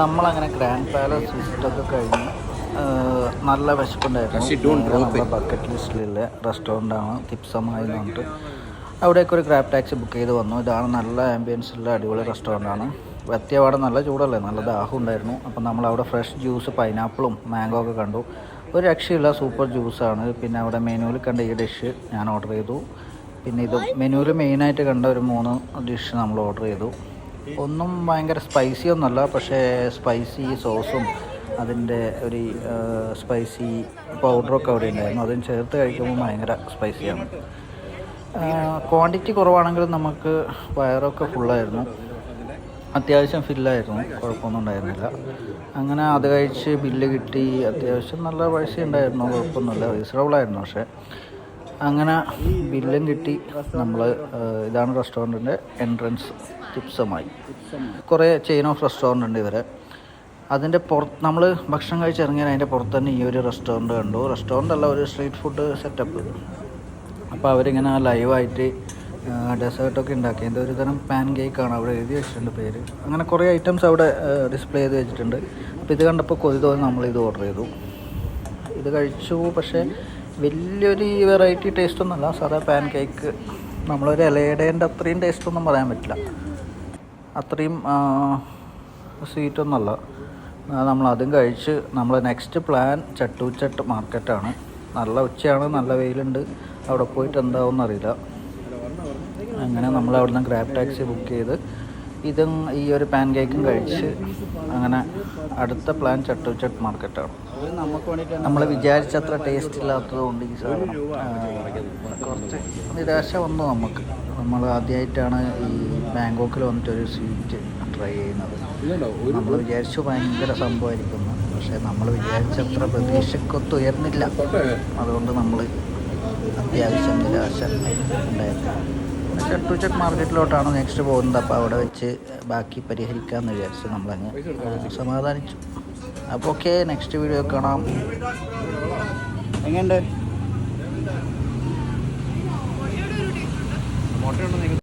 നമ്മളങ്ങനെ grand palace വിസിറ്റൊക്കെ കഴിഞ്ഞ് നല്ല വിശപ്പുണ്ടായിരുന്നു. ബക്കറ്റ് ലിസ്റ്റിലുള്ള റെസ്റ്റോറന്റാണ് തിപ്സമായി എന്ന് പറഞ്ഞിട്ട്. അവിടേക്ക് ഒരു ഗ്രാബ് ടാക്സി ബുക്ക് ചെയ്ത് വന്നു. ഇതാണ് നല്ല ആംബിയൻസ് ഉള്ള അടിപൊളി റെസ്റ്റോറന്റാണ് എത്തിയപാടെ നല്ല ചൂടല്ലേ? നല്ല ദാഹം ഉണ്ടായിരുന്നു. അപ്പം നമ്മൾ അവിടെ ഫ്രഷ് ജ്യൂസ് പൈനാപ്പിളും മാംഗോ ഒക്കെ കണ്ടു. ഒരു രക്ഷയുള്ള സൂപ്പർ ജ്യൂസാണ് പിന്നെ അവിടെ മെനുവിൽ കണ്ട ഈ ഡിഷ് ഞാൻ ഓർഡർ ചെയ്തു. പിന്നെ ഇത് മെനുവിൽ മെയിനായിട്ട് കണ്ട ഒരു മൂന്ന് ഡിഷ് നമ്മൾ ഓർഡർ ചെയ്തു. ഒന്നും ഭയങ്കര സ്പൈസി ഒന്നുമല്ല പക്ഷേ സ്പൈസി സോസും അതിന്റെ ഒരു സ്പൈസി പൗഡറൊക്കെ അവിടെ ഉണ്ടായിരുന്നു. അതും ചേർത്ത് കഴിക്കുമ്പോൾ ഭയങ്കര സ്പൈസിയാണ് ക്വാണ്ടിറ്റി കുറവാണെങ്കിലും നമുക്ക് വയറൊക്കെ ഫുള്ളായിരുന്നു അത്യാവശ്യം ഫില്ലായിരുന്നു കുഴപ്പമൊന്നും ഉണ്ടായിരുന്നില്ല. അങ്ങനെ അത് കഴിച്ച് ബില്ല് കിട്ടി. അത്യാവശ്യം നല്ല പൈസ ഉണ്ടായിരുന്നു കുഴപ്പമൊന്നുമില്ല. റീസണബിൾ ആയിരുന്നു പക്ഷേ. അങ്ങനെ ബില്ലും കിട്ടി. നമ്മൾ ഇതാണ് റെസ്റ്റോറന്റിന്റെ എൻട്രൻസ് ടിപ്സുമായി കുറേ ചെയിൻ ഓഫ് റെസ്റ്റോറന്റ് ഉണ്ട് ഇവരെ. അതിന്റെ പുറത്ത് നമ്മൾ ഭക്ഷണം കഴിച്ചിറങ്ങിയാൽ അതിന്റെ പുറത്ത് തന്നെ ഈ ഒരു റെസ്റ്റോറന്റ് കണ്ടു. റെസ്റ്റോറന്റ് അല്ല ഒരു സ്ട്രീറ്റ് ഫുഡ് സെറ്റപ്പ് അപ്പോൾ അവരിങ്ങനെ ലൈവായിട്ട് ഡെസേർട്ടൊക്കെ ഉണ്ടാക്കി. ഇത് ഒരു തരം പാൻ കേക്കാണ് അവിടെ എഴുതി വെച്ചിട്ടുണ്ട് പേര്. അങ്ങനെ കുറേ ഐറ്റംസ് അവിടെ ഡിസ്പ്ലേ ചെയ്ത് വെച്ചിട്ടുണ്ട്. അപ്പോൾ ഇത് കണ്ടപ്പോൾ കൊതി തോന്നി നമ്മൾ ഇത് ഓർഡർ ചെയ്തു. ഇത് കഴിച്ചു പക്ഷേ വലിയൊരു വെറൈറ്റി ടേസ്റ്റ് ഒന്നുമല്ല. സാധാ പാൻ കേക്ക് നമ്മളൊരു ഇലയുടേന്റെ അത്രയും ടേസ്റ്റ് ഒന്നും പറയാൻ പറ്റില്ല. അത്രയും സ്വീറ്റ് ഒന്നുമല്ല. നമ്മൾ അതും കഴിച്ച് നമ്മൾ നെക്സ്റ്റ് പ്ലാൻ ചട്ടൂച്ചട്ട് മാർക്കറ്റാണ് നല്ല ഉച്ചയാണ് നല്ല വെയിലുണ്ട്. അവിടെ പോയിട്ട് എന്താവും എന്നറിയില്ല അങ്ങനെ നമ്മൾ അവിടുന്ന് ഗ്രാബ് ടാക്സി ബുക്ക് ചെയ്ത് ഇതും ഈ ഒരു പാൻ കേക്കും കഴിച്ച് അങ്ങനെ അടുത്ത പ്ലാൻ ചട്ടൂച്ചട്ട് മാർക്കറ്റാണ് നമ്മൾ വിചാരിച്ചത്ര ടേസ്റ്റ് ഇല്ലാത്തത് കൊണ്ട് ഈ സാധനം കുറച്ച് നിരാശ വന്നു നമുക്ക്. നമ്മൾ ആദ്യമായിട്ടാണ് ഈ ബാങ്കോക്കിൽ വന്നിട്ടൊരു സ്വീറ്റ് ട്രൈ ചെയ്യുന്നത്. നമ്മൾ വിചാരിച്ചു ഭയങ്കര സംഭവമായിരിക്കുന്നു. പക്ഷേ നമ്മൾ വിചാരിച്ചത്ര പ്രതീക്ഷക്കൊത്ത് ഉയർന്നില്ല. അതുകൊണ്ട് നമ്മൾ അത്യാവശ്യം നിരാശ ഉണ്ടായിരുന്നു. ചട്ടുചട്ട് മാർക്കറ്റിലോട്ടാണ് നെക്സ്റ്റ് പോകുന്നത്. അപ്പോൾ അവിടെ വെച്ച് ബാക്കി പരിഹരിക്കാമെന്ന് വിചാരിച്ച് നമ്മളങ്ങ് സമാധാനിച്ചു. അപ്പോൾ ഓക്കെ നെക്സ്റ്റ് വീഡിയോ കാണാം. എങ്ങനെയുണ്ട്?